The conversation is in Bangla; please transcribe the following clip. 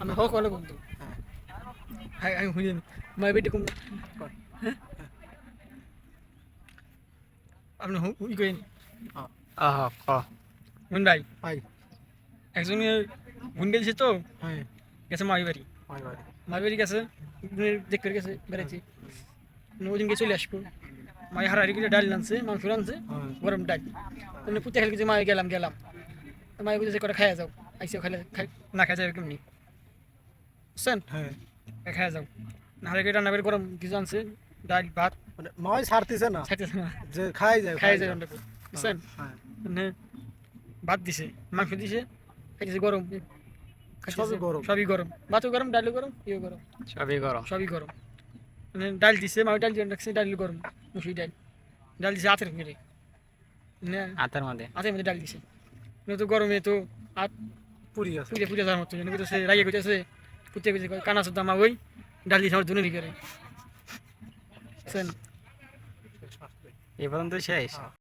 আমি হোক হলো বন্ধু হ্যাঁ। হাই আমি শুনি মাই বেটি কম কর। আপনি ই করেন। আহ। ক। শুন ভাই। ভাই। একজনে ভুন গেছে তো? হ্যাঁ। গেছে মাই বাড়ি। ভাই ভাই মাই বাড়ি গেছে দেখতে গেছে বেড়াইছি। ওদিন গিয়ে চলে আসব। মাই হারারি করে ডাল আনছে মাংস আনছে হ্যাঁ। গরম ডাল। মানে পুঁতে খেলে কিছু মায়ে গেলাম গেলাম। তো মায়ে বুঝেছে করে খাইয়া যাও। আইসে খাইলে খাই- না খাই যাবে কেমনি? বুঝছেন? হ্যাঁ। খাইয়া যাও। নাহলে কি রান্না করে গরম? কিছু আনছে? ডাল ভাত। মানে মাই ছাড়তেছে না। খাইতেছে না। যে খাই যায় খাই যায় রান্না করে। বুঝছেন? হ্যাঁ মানে ভাত দিছে মাংস দিছে খাইতেছে গরম। সবই গরম। সবই গরম। ভাতও গরম ডালও গরম ইও গরম। সবই গরম। সবই গরম। মানে ডাল দিছে মামি ডাল দিয়ে রাখছে ডাল গরম মুসুরি ডাল। ডাল দিছে হাতের মেরে না হাতের মধ্যে। হাতের মধ্যে ডাল দিছে। না তো গরমে তো হাত পুরি আছে। পুড়ে পুড়ে যাওয়ার মতো। জন্য কইতেছে রাগে কইতেছে পুঁতে কইতেছে কানা সুদ্ধা মা ওই ডালি আমার দুনের করে এই পর্যন্ত শেষ।